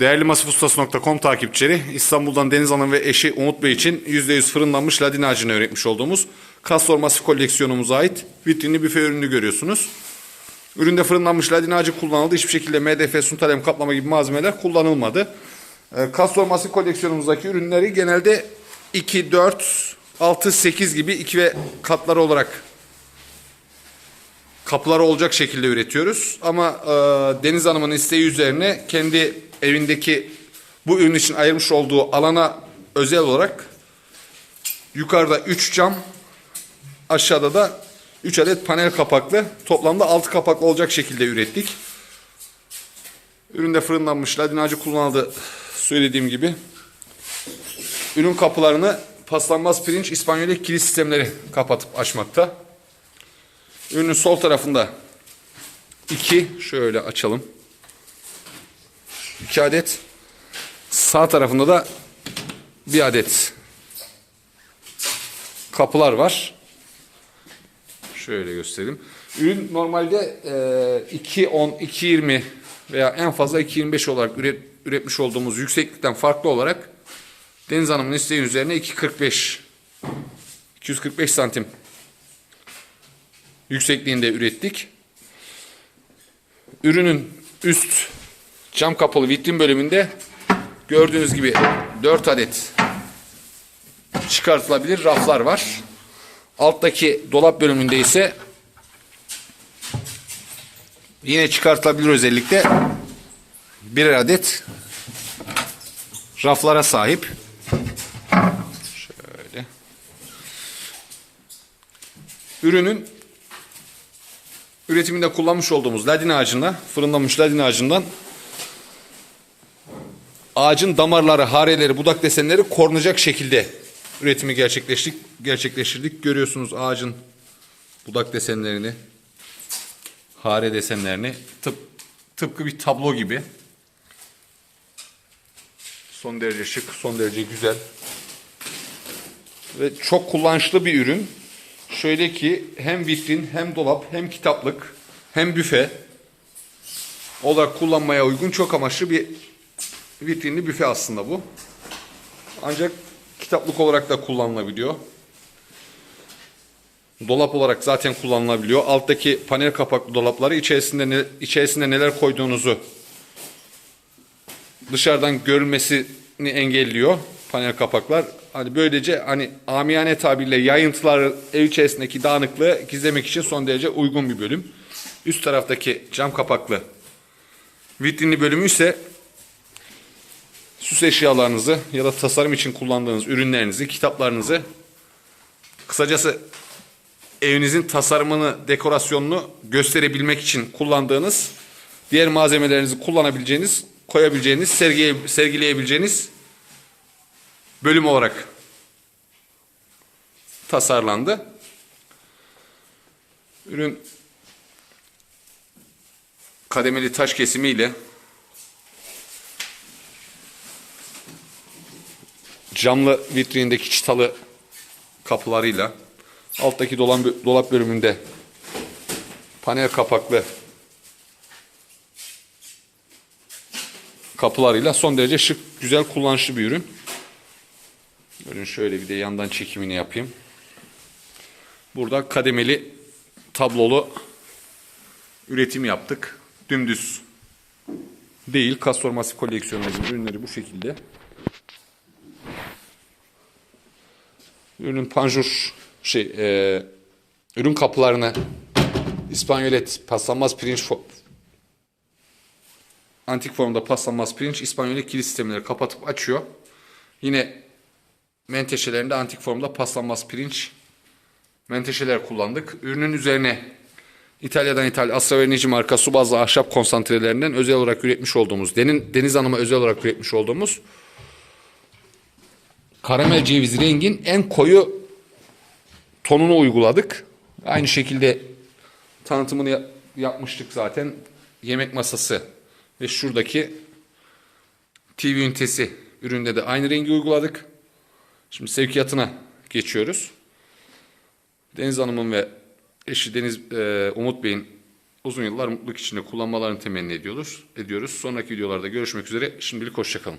Değerli masifustası.com takipçileri, İstanbul'dan Deniz Hanım ve eşi Umut Bey için %100 fırınlanmış ladin ağacını üretmiş olduğumuz Kastor Masif koleksiyonumuza ait vitrinli büfe ürünü görüyorsunuz. Üründe fırınlanmış ladin ağacı kullanıldı. Hiçbir şekilde MDF, suntalem kaplama gibi malzemeler kullanılmadı. Ee, Kastor Masif koleksiyonumuzdaki ürünleri genelde 2, 4, 6, 8 gibi 2 ve katları olarak kapıları olacak şekilde üretiyoruz. Ama e, Deniz Hanım'ın isteği üzerine kendi evindeki bu ürün için ayırmış olduğu alana özel olarak yukarıda 3 cam, aşağıda da 3 adet panel kapaklı, toplamda 6 kapaklı olacak şekilde ürettik. Üründe fırınlanmış ladin ağacı kullanıldı söylediğim gibi. Ürün kapılarını paslanmaz pirinç İspanyol kilit sistemleri kapatıp açmakta. Ürünün sol tarafında iki şöyle açalım. İki adet. Sağ tarafında da bir adet kapılar var. Şöyle göstereyim. Ürün normalde e, 2.10, 2.20 veya en fazla 2.25 olarak üret, üretmiş olduğumuz yükseklikten farklı olarak Deniz Hanım'ın isteği üzerine 2.45 245 santim yüksekliğinde ürettik. Ürünün üst cam kapalı vitrin bölümünde gördüğünüz gibi 4 adet çıkartılabilir raflar var. Alttaki dolap bölümünde ise yine çıkartılabilir özellikle birer adet raflara sahip. Şöyle. Ürünün üretiminde kullanmış olduğumuz ladin ağacında, fırınlanmış ladin ağacından ağacın damarları, hareleri, budak desenleri korunacak şekilde üretimi gerçekleştirdik. gerçekleştirdik. Görüyorsunuz ağacın budak desenlerini, hare desenlerini tıp, tıpkı bir tablo gibi. Son derece şık, son derece güzel. Ve çok kullanışlı bir ürün. Şöyle ki hem vitrin hem dolap hem kitaplık hem büfe olarak kullanmaya uygun çok amaçlı bir vitrinli büfe aslında bu. Ancak kitaplık olarak da kullanılabiliyor. Dolap olarak zaten kullanılabiliyor. Alttaki panel kapaklı dolapları içerisinde ne, içerisinde neler koyduğunuzu dışarıdan görülmesini engelliyor panel kapaklar. Hani böylece hani amiyane tabirle yayıntıları ev içerisindeki dağınıklığı gizlemek için son derece uygun bir bölüm. Üst taraftaki cam kapaklı vitrinli bölümü ise süs eşyalarınızı ya da tasarım için kullandığınız ürünlerinizi, kitaplarınızı kısacası evinizin tasarımını, dekorasyonunu gösterebilmek için kullandığınız diğer malzemelerinizi kullanabileceğiniz, koyabileceğiniz, sergiye, sergileyebileceğiniz bölüm olarak tasarlandı. Ürün kademeli taş kesimiyle camlı vitrindeki çıtalı kapılarıyla alttaki dolan, dolap bölümünde panel kapaklı kapılarıyla son derece şık, güzel, kullanışlı bir ürün. Ürün şöyle bir de yandan çekimini yapayım. Burada kademeli tablolu üretim yaptık. Dümdüz değil. Kastor Masif koleksiyonumuzun ürünleri bu şekilde. Ürünün panjur şey e, ürün kapılarını İspanyolet paslanmaz pirinç antik formda paslanmaz pirinç İspanyolet kilit sistemleri kapatıp açıyor. Yine menteşelerinde antik formda paslanmaz pirinç menteşeler kullandık. Ürünün üzerine İtalya'dan ithal Astra Verneci marka su bazlı ahşap konsantrelerinden özel olarak üretmiş olduğumuz, Deniz, Deniz Hanım'a özel olarak üretmiş olduğumuz karamel ceviz rengin en koyu tonunu uyguladık. Aynı şekilde tanıtımını ya- yapmıştık zaten. Yemek masası ve şuradaki TV ünitesi üründe de aynı rengi uyguladık. Şimdi sevkiyatına geçiyoruz. Deniz Hanım'ın ve eşi Deniz e, Umut Bey'in uzun yıllar mutluluk içinde kullanmalarını temenni ediyoruz. ediyoruz. Sonraki videolarda görüşmek üzere. Şimdilik hoşçakalın.